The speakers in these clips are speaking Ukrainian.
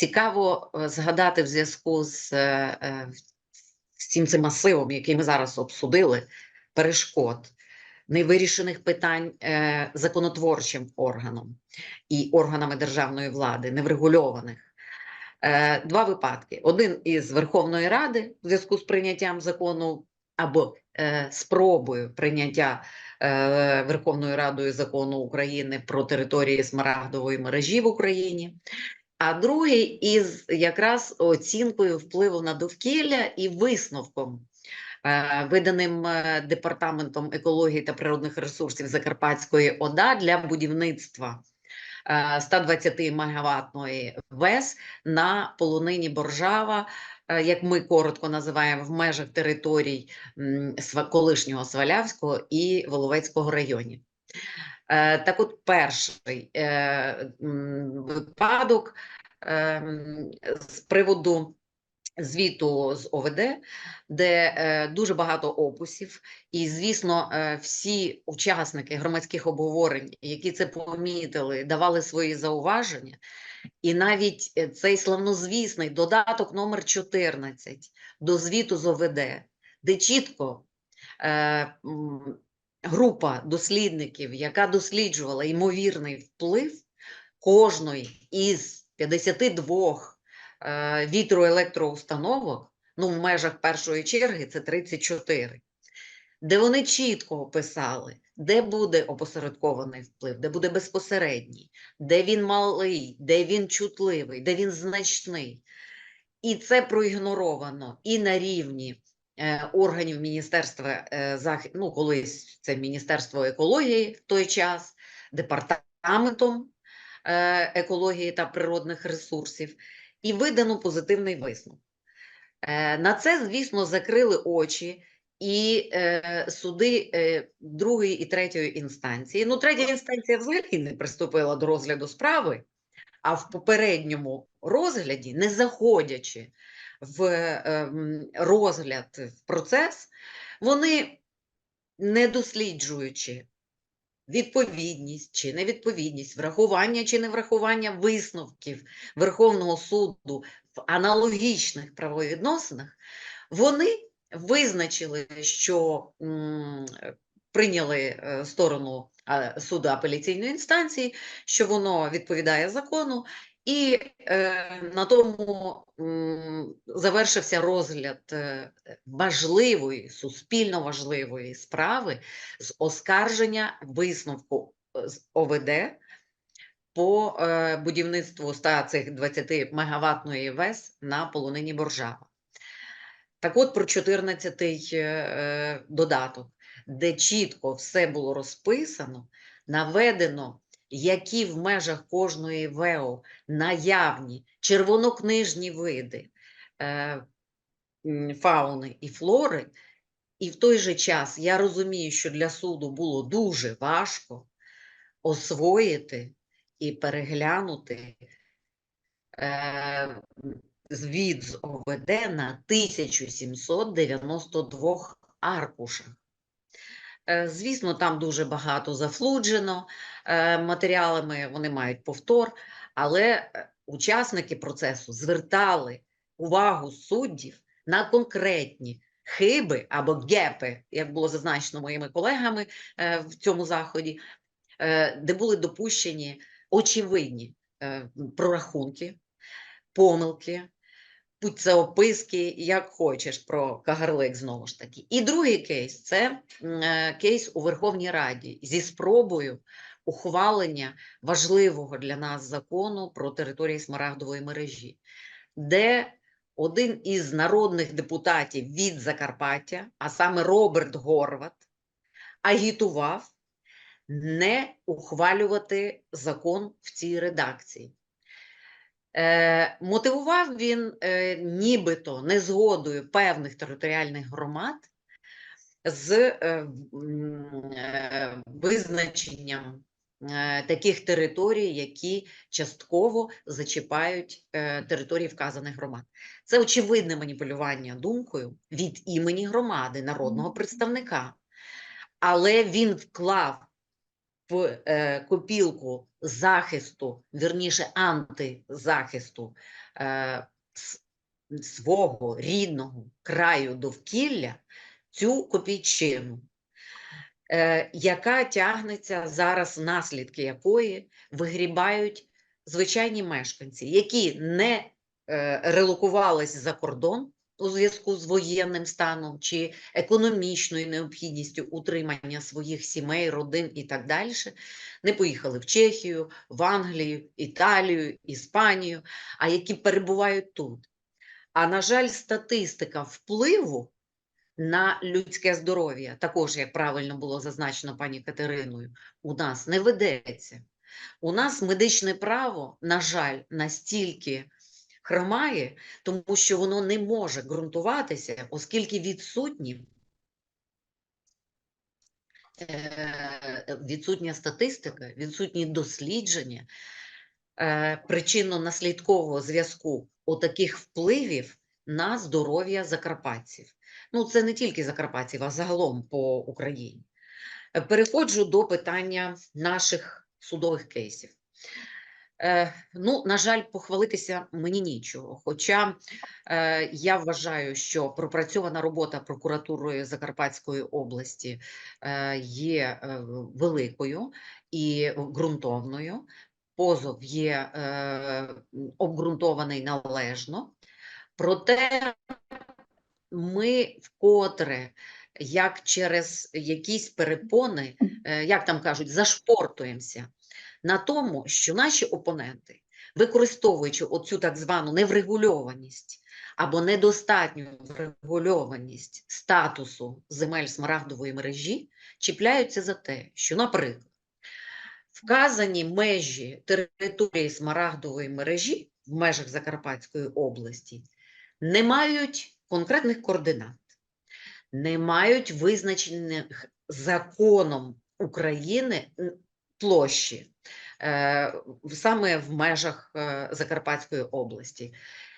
Цікаво е, згадати в зв'язку з е, е, всім цим масивом, який ми зараз обсудили, перешкод, невирішених питань законотворчим органом і органами державної влади, неврегульованих. Два випадки: один із Верховної Ради в зв'язку з прийняттям закону або спробою прийняття Верховною Радою закону України про території смарагдової мережі в Україні. А другий із якраз оцінкою впливу на довкілля і висновком, е, виданим е, департаментом екології та природних ресурсів Закарпатської ОДА для будівництва е, 120 мегаваттної ВЕС на полонині Боржава, е, як ми коротко називаємо, в межах територій колишнього Свалявського і Воловецького районів. Е, Так от перший е, випадок е, з приводу звіту з ОВД, де дуже багато опусів, і, звісно, всі учасники громадських обговорень, які це помітили, давали свої зауваження. І навіть цей славнозвісний додаток номер 14 до звіту з ОВД, де чітко група дослідників, яка досліджувала ймовірний вплив кожної із 52 е, вітроелектроустановок, ну в межах першої черги це 34, де вони чітко описали, де буде опосередкований вплив, де буде безпосередній, де він малий, де він чутливий, де він значний. І це проігноровано і на рівні органів Міністерства е, ну, колись це Міністерство екології в той час, департаментом е, екології та природних ресурсів, і видано позитивний висновок. Е, на це, звісно, закрили очі і е, суди е, другої і третьої інстанції. Ну, третя інстанція взагалі не приступила до розгляду справи, а в попередньому розгляді, не заходячи в е, розгляд, в процес, вони, не досліджуючи відповідність чи невідповідність, врахування чи неврахування висновків Верховного суду в аналогічних правовідносинах, вони визначили, що прийняли е, сторону суду апеляційної інстанції, що воно відповідає закону, і е, на тому м, завершився розгляд е, важливої, суспільно важливої справи з оскарження висновку е, з ОВД по е, будівництву 100 цих 20 мегаваттної ВЕС на полонині Боржава. Так от про 14-й е, е, додаток, де чітко все було розписано, наведено, які в межах кожної ВЕО наявні червонокнижні види е, фауни і флори, і в той же час я розумію, що для суду було дуже важко освоїти і переглянути е, звіт з ОВД на 1792 аркушах. Е, Звісно, там дуже багато зафлуджено е, матеріалами, вони мають повтор, але е, учасники процесу звертали увагу суддів на конкретні хиби або гепи, як було зазначено моїми колегами в цьому заході, де були допущені очевидні прорахунки, помилки, будь це описки, як хочеш про Кагарлик знову ж таки. І другий кейс це е, кейс у Верховній Раді зі спробою ухвалення важливого для нас закону про території Смарагдової мережі, де один із народних депутатів від Закарпаття, а саме Роберт Горват, агітував не ухвалювати закон в цій редакції. Е, мотивував він е, нібито незгодою певних територіальних громад з е, е, визначенням е, таких територій, які частково зачіпають е, території вказаних громад. Це очевидне маніпулювання думкою від імені громади, народного представника. Але він вклав в е, копілку захисту, вірніше антизахисту е, свого рідного краю довкілля цю копійчину, е, яка тягнеться зараз, наслідки якої вигрібають звичайні мешканці, які не е, релокувались за кордон у зв'язку з воєнним станом чи економічною необхідністю утримання своїх сімей, родин і так далі, не поїхали в Чехію, в Англію, Італію, Іспанію, а які перебувають тут. А на жаль, статистика впливу на людське здоров'я, також, як правильно було зазначено пані Катериною, у нас не ведеться. У нас медичне право, на жаль, настільки хромає, тому що воно не може ґрунтуватися, оскільки відсутні. е, Відсутня статистика, відсутні дослідження е, причинно-наслідкового зв'язку отаких впливів на здоров'я закарпатців. Ну, це не тільки закарпатців, а загалом по Україні. Е, Переходжу до питання наших судових кейсів. Е, ну, на жаль, похвалитися мені нічого. Хоча е, я вважаю, що пропрацьована робота прокуратурою Закарпатської області е, є е, великою і ґрунтовною. Позов є е, обґрунтований належно. Проте ми вкотре, як через якісь перепони, е, як там кажуть, зашпортуємося на тому, що наші опоненти, використовуючи оцю так звану неврегульованість або недостатню врегульованість статусу земель смарагдової мережі, чіпляються за те, що, наприклад, вказані межі території смарагдової мережі в межах Закарпатської області не мають конкретних координат, не мають визначених законом України площі саме в межах е, Закарпатської області.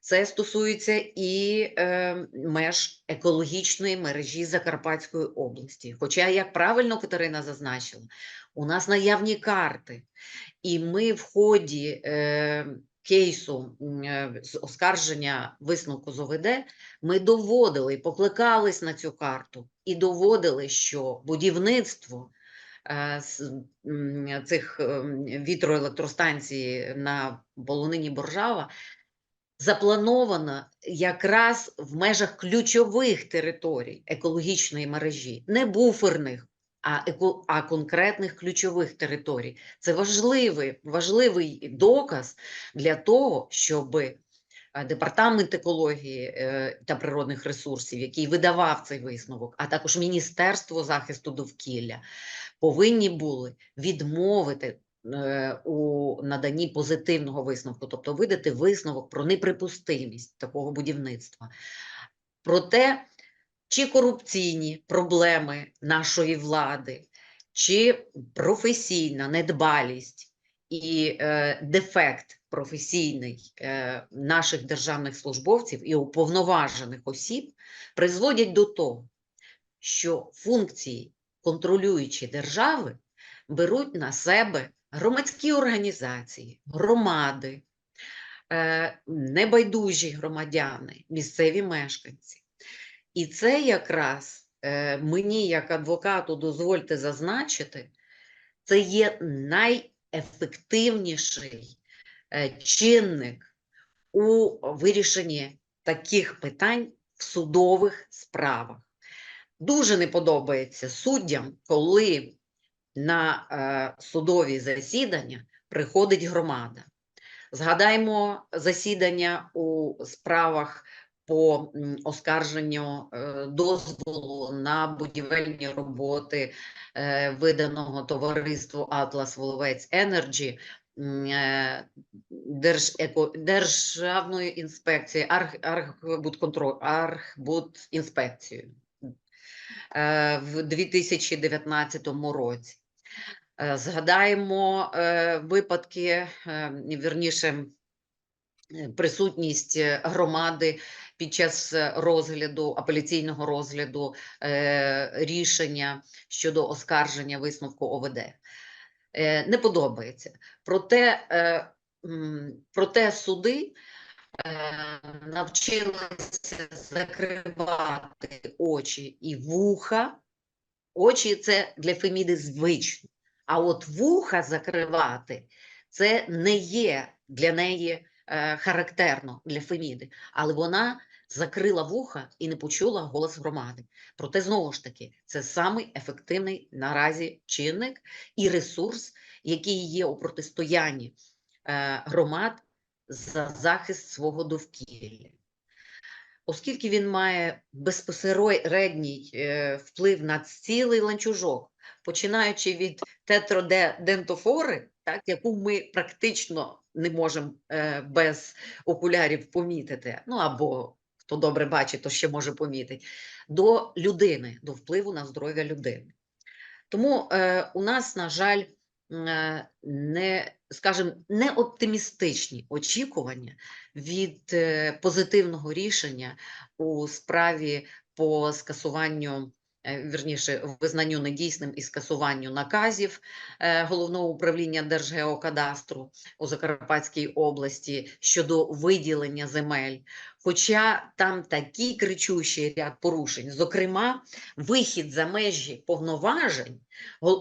Це стосується і е, меж екологічної мережі Закарпатської області. Хоча, як правильно Катерина зазначила, у нас наявні карти, і ми в ході е, кейсу е, з оскарження висновку з ОВД ми доводили, покликались на цю карту і доводили, що будівництво е, цих ем, вітроелектростанцій на Полонині Боржава заплановано якраз в межах ключових територій екологічної мережі, не буферних, а, еко, а конкретних ключових територій. Це важливий, важливий доказ для того, щоб Департамент екології е, та природних ресурсів, який видавав цей висновок, а також Міністерство захисту довкілля, повинні були відмовити е, у наданні позитивного висновку, тобто видати висновок про неприпустимість такого будівництва. Проте, чи корупційні проблеми нашої влади, чи професійна недбалість і е, дефект професійний е, наших державних службовців і уповноважених осіб призводять до того, що функції контролюючі держави беруть на себе громадські організації, громади, е, небайдужі громадяни, місцеві мешканці. І це якраз е, мені, як адвокату, дозвольте зазначити, це є найефективніший е, чинник у вирішенні таких питань в судових справах. Дуже не подобається суддям, коли на е, судові засідання приходить громада. Згадаймо засідання у справах по оскарженню е, дозволу на будівельні роботи е, виданого товариству Атлас Воловець Енерджі е, Держеко, Державної інспекції, Арх, Архбудконтроль, Архбудінспекцією е, в 2019 році. Е, Згадаємо е, випадки, е, вірніше, е, присутність е, громади під час е, розгляду, апеляційного розгляду е, рішення щодо оскарження висновку ОВД. е, не подобається. Проте, е, проте суди е, навчилися закривати очі і вуха. Очі це для Феміди звично. А от вуха закривати це не є для неї е, характерно для Феміди. Але вона закрила вуха і не почула голос громади. Проте, знову ж таки, це самий ефективний наразі чинник і ресурс, який є у протистоянні е, громад за захист свого довкілля. Оскільки він має безпосередній е, вплив на цілий ланцюжок, починаючи від тетродентофори, так, яку ми практично не можемо е, без окулярів помітити, ну або хто добре бачить, то ще може помітити, до людини, до впливу на здоров'я людини. Тому е, у нас, на жаль, не, скажімо, не оптимістичні очікування від е, позитивного рішення у справі по скасуванню, е, вірніше, визнанню недійсним і скасуванню наказів е, Головного управління Держгеокадастру у Закарпатській області щодо виділення земель. Хоча там такий кричущий ряд порушень, зокрема, вихід за межі повноважень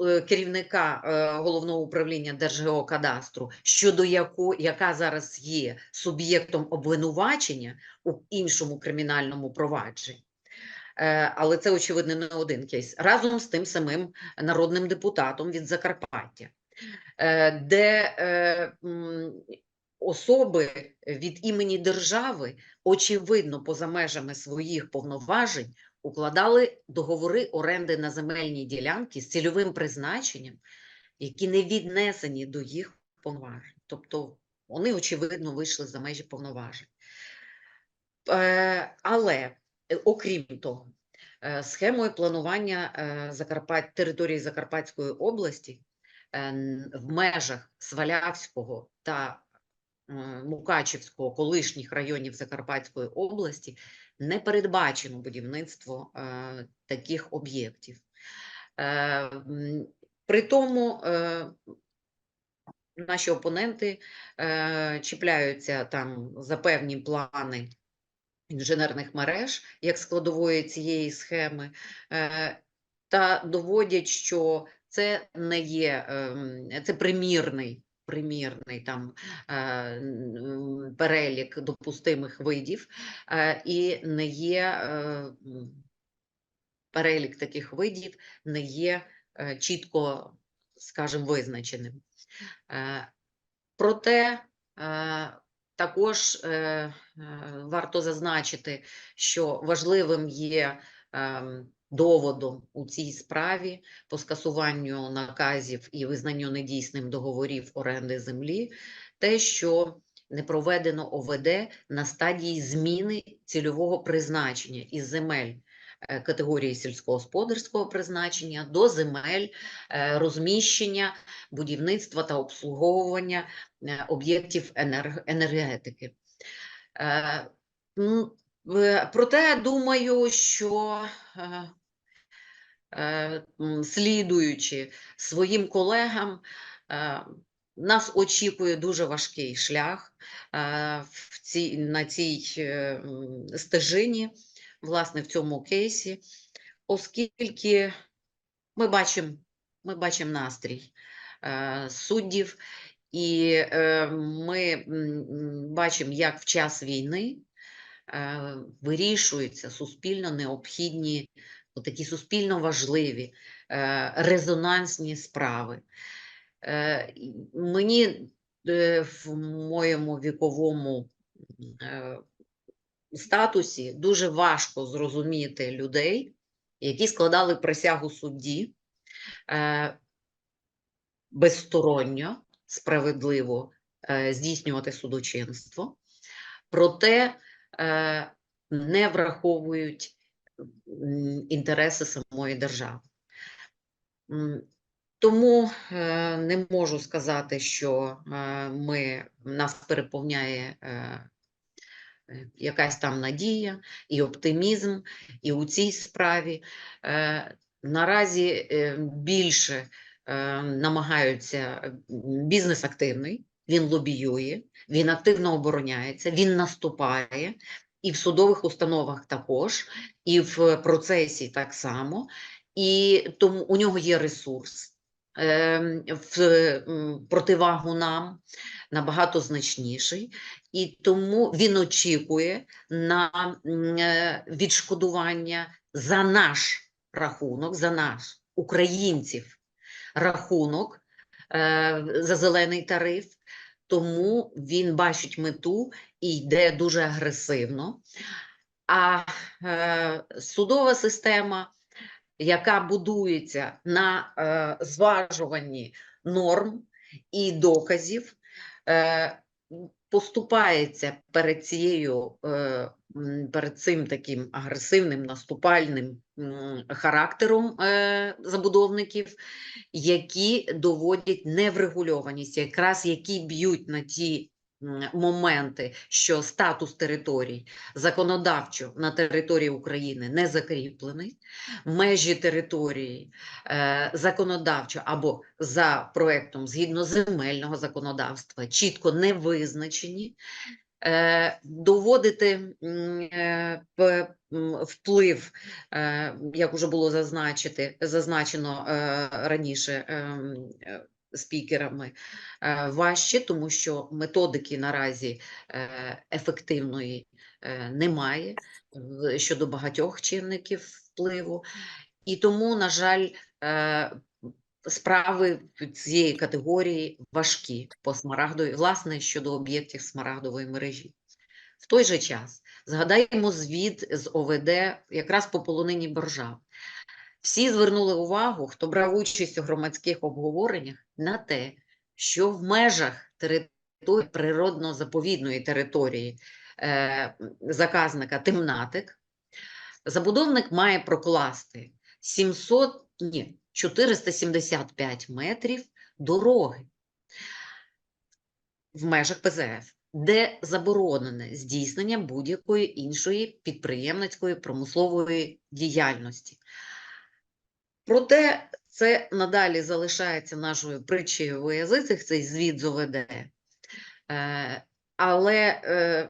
е, керівника головного управління Держгеокадастру, щодо яко, яка зараз є суб'єктом обвинувачення у іншому кримінальному провадженні. Е, Але це, очевидно, не один кейс. Разом з тим самим народним депутатом від Закарпаття, е, де е, особи від імені держави, очевидно, поза межами своїх повноважень, укладали договори оренди на земельні ділянки з цільовим призначенням, які не віднесені до їх повноважень. Тобто вони, очевидно, вийшли за межі повноважень. Але, окрім того, е, схемою планування е, Закарпат... території Закарпатської області е, в межах Свалявського та е, Мукачівського колишніх районів Закарпатської області не передбачено будівництво е, таких об'єктів. Е, При тому е, наші опоненти е, чіпляються там за певні плани інженерних мереж як складової цієї схеми, е, та доводять, що це не є ем, це примірний. Примірний там е, перелік допустимих видів, е, і не є перелік таких видів не є чітко, скажімо, визначеним. Проте також е, е, варто зазначити, що важливим є ем, доводом у цій справі по скасуванню наказів і визнанню недійсним договорів оренди землі, те, що не проведено ОВД на стадії зміни цільового призначення із земель категорії сільськогосподарського призначення до земель е, розміщення, будівництва та обслуговування е, об'єктів енергетики. Е, е, Проте думаю, що е, е, слідуючи своїм колегам, е, нас очікує дуже важкий шлях е, в цій, на цій е, стежині, власне, в цьому кейсі, оскільки ми бачимо, ми бачимо настрій е, суддів, і е, ми бачимо, як в час війни е, вирішуються суспільно необхідні, такі суспільно важливі, е, резонансні справи. Е, Мені е, в моєму віковому е, статусі дуже важко зрозуміти людей, які складали присягу судді е, безсторонньо, справедливо е, здійснювати судочинство, проте е, не враховують інтереси самої держави. Тому е, не можу сказати, що е, ми, нас переповняє е, якась там надія і оптимізм, і у цій справі. Е, Наразі е, більше е, намагаються бізнес активний, він лобіює, він активно обороняється, він наступає. І в судових установах також, і в процесі так само, і тому у нього є ресурс в противагу нам набагато значніший, і тому він очікує на е, відшкодування за наш рахунок, за наш українців рахунок е, за зелений тариф. Тому він бачить мету і йде дуже агресивно. А е, судова система, яка будується на е, зважуванні норм і доказів, е, поступається перед цією, е, перед цим таким агресивним наступальним характером е, забудовників, які доводять неврегульованість, якраз які б'ють на ті моменти, що статус територій законодавчо на території України не закріплений, межі території е, законодавчо або за проектом згідно земельного законодавства чітко не визначені. Е, доводити е, вплив, як уже було зазначити, зазначено раніше ем, спікерами, е, важче, тому що методики наразі е, ефективної е, немає щодо багатьох чинників впливу. І тому, на жаль, справи цієї категорії важкі по смарагдовій, власне, щодо об'єктів смарагдової мережі. В той же час згадаємо звіт з ОВД якраз по полонині Боржав. Всі звернули увагу, хто брав участь у громадських обговореннях, на те, що в межах території природно-заповідної території е, заказника Темнатик забудовник має прокласти 700, ні, 475 метрів дороги в межах ПЗФ, де заборонене здійснення будь-якої іншої підприємницької промислової діяльності. Проте це надалі залишається нашою притчею в язицях, цей звіт з ОВД. Е, але е,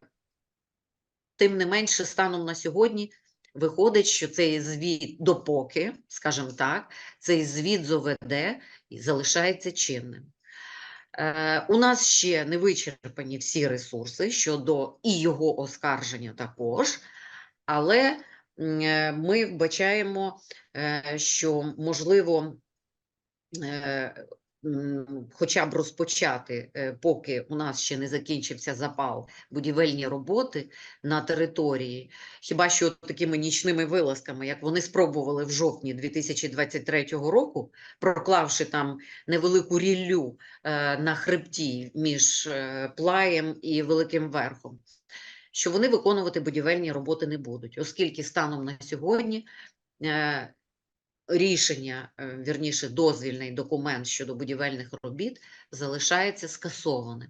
тим не менше, станом на сьогодні виходить, що цей звіт, допоки, скажімо так, цей звіт з ОВД і залишається чинним. Е, У нас ще не вичерпані всі ресурси щодо і його оскарження також, але ми вбачаємо, е, що можливо е, хоча б розпочати, е, поки у нас ще не закінчився запал, будівельні роботи на території, хіба що такими нічними вилазками, як вони спробували в жовтні 2023 року, проклавши там невелику ріллю е, на хребті між е, плаєм і Великим Верхом, що вони виконувати будівельні роботи не будуть, оскільки станом на сьогодні е, рішення, е, вірніше, дозвільний документ щодо будівельних робіт залишається скасованим.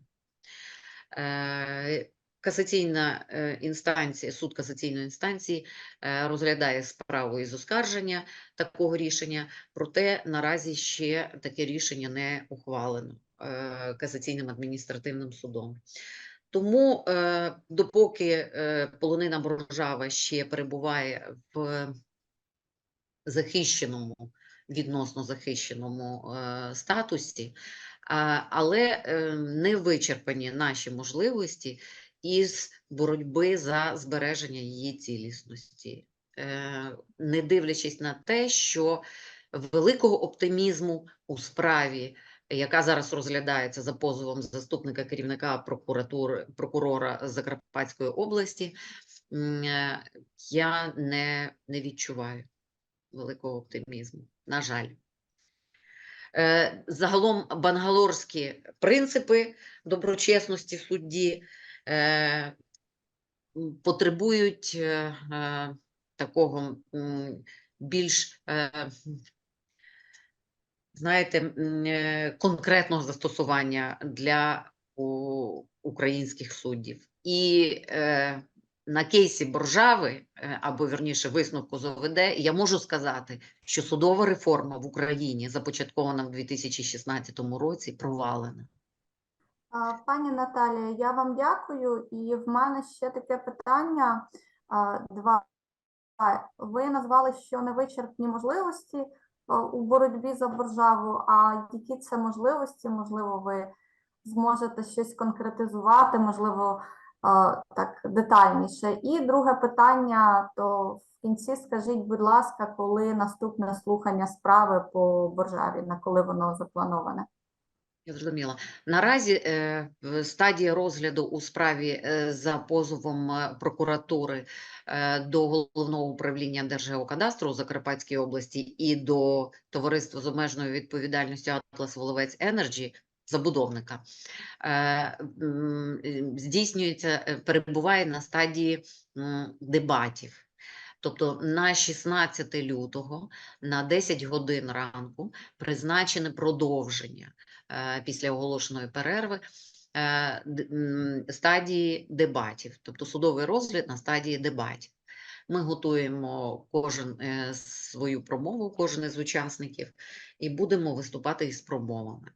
Е, Касаційна інстанція, суд касаційної інстанції розглядає справу із оскарження такого рішення, проте наразі ще таке рішення не ухвалено касаційним адміністративним судом. Тому, е, допоки е, полонина Боржава ще перебуває в захищеному, відносно захищеному е, статусі, але не вичерпані наші можливості із боротьби за збереження її цілісності, не дивлячись на те, що великого оптимізму у справі, яка зараз розглядається за позовом заступника керівника прокуратури прокурора Закарпатської області, е, я не, не відчуваю великого оптимізму, на жаль. Е, Загалом бангалорські принципи доброчесності судді е, потребують такого більш, знаєте, е, конкретного застосування для українських суддів. І е, на кейсі Боржави, е, або вірніше висновку з ОВД, я можу сказати, що судова реформа в Україні, започаткована в 2016 році, провалена. Пані Наталія, я вам дякую. І в мене ще таке питання. Два. Ви назвали, що невичерпні можливості а, у боротьбі за державу. А які це можливості? Можливо, ви зможете щось конкретизувати, можливо, так детальніше. І друге питання, то в кінці скажіть, будь ласка, коли наступне слухання справи по Боржаві, на коли воно заплановане? Я зрозуміла. Наразі е, в стадії розгляду у справі е, за позовом е, прокуратури до головного управління Держгеокадастру у Закарпатській області і до товариства з обмеженою відповідальністю Атлас Воловець Енерджі забудовника здійснюється, перебуває на стадії дебатів. Тобто на 16 лютого на 10 годин ранку призначене продовження е, після оголошеної перерви е, стадії дебатів, тобто судовий розгляд на стадії дебатів. Ми готуємо кожен е, свою промову, кожен із учасників, і будемо виступати із промовами.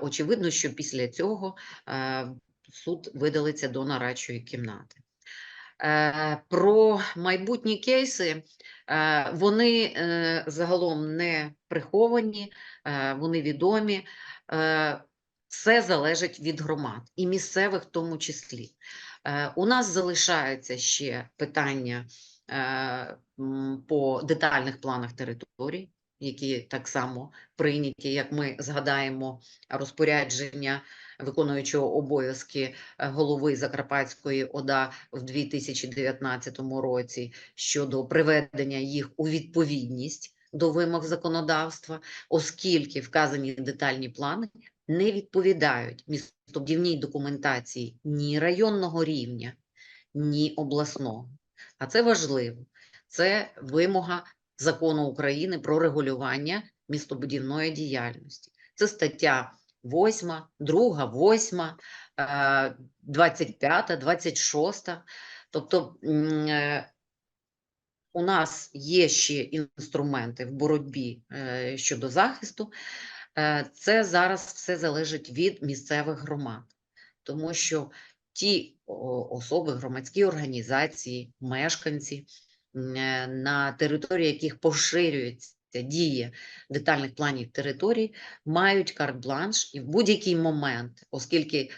Очевидно, що після цього суд видалиться до нарадчої кімнати. Е, Про майбутні кейси е, вони е, загалом не приховані, вони відомі. Все залежить від громад і місцевих в тому числі. У нас залишаються ще питання по детальних планах територій, які так само прийняті, як ми згадаємо розпорядження виконуючого обов'язки е, голови Закарпатської ОДА в 2019 році щодо приведення їх у відповідність до вимог законодавства, оскільки вказані детальні плани не відповідають містобудівній документації ні районного рівня, ні обласного. А це важливо. Це вимога закону України про регулювання містобудівної діяльності. Це стаття 8, 2, 8, е, 25, 26. Тобто е, у нас є ще інструменти в боротьбі е, щодо захисту. Е, Це зараз все залежить від місцевих громад, тому що ті особи, громадські організації, мешканці, на території яких поширюється дія детальних планів територій, мають карт-бланш і в будь-який момент, оскільки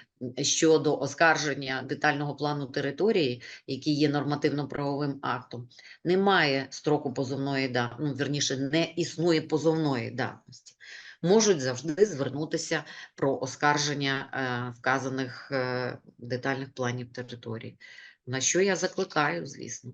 щодо оскарження детального плану території, який є нормативно-правовим актом, немає строку позовної да, ну, вірніше, не існує позовної давності. Можуть завжди звернутися про оскарження е, вказаних е, детальних планів території. На що я закликаю, звісно.